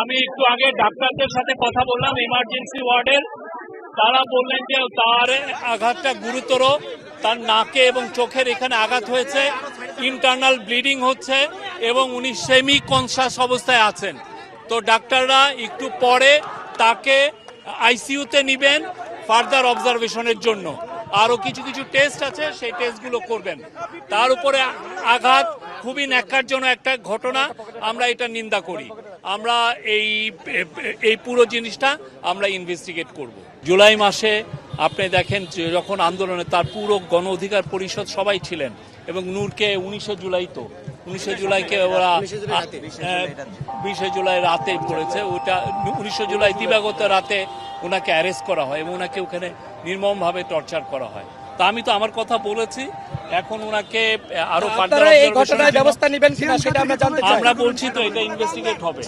আমি একটু আগে ডাক্তারদের সাথে কথা বললাম ইমার্জেন্সি ওয়ার্ডের তারা বললেন যে তার আঘাতটা গুরুতর, তার নাকে এবং চোখের এখানে আঘাত হয়েছে ইন্টারনাল ব্লিডিং হচ্ছে এবং উনি সেমি কনসাস অবস্থায় আছেন। তো ডাক্তাররা একটু পরে তাকে আইসিইউতে নিবেন ফার্দার অবজারভেশনের জন্য। আরও কিছু কিছু টেস্ট আছে, সেই টেস্টগুলো করবেন। তার উপরে আঘাত খুবই ন্যাক্কারজনক একটা ঘটনা, আমরা এটা নিন্দা করি। আমরা এই এই পুরো জিনিসটা আমরা ইনভেস্টিগেট করব। জুলাই মাসে আপনি দেখেন যে যখন আন্দোলনে তার পুরো গণ অধিকার পরিষদ সবাই ছিলেন এবং নূরকে উনিশে জুলাই তো উনিশে জুলাইকে ওরা বিশে জুলাই রাতে। পড়েছে ওটা উনিশে জুলাই দিবাগত রাতে ওনাকে অ্যারেস্ট করা হয় এবং ওনাকে ওখানে নির্মমভাবে টর্চার করা হয়। তা আমি তো আমার কথা বলেছি। এখন ওনাকে আরও আপনারা এই ঘটনায় ব্যবস্থা নেবেন কিনা সেটা আমরা জানতে চাই। আমরা বলছি তো এটা ইনভেস্টিগেট হবে।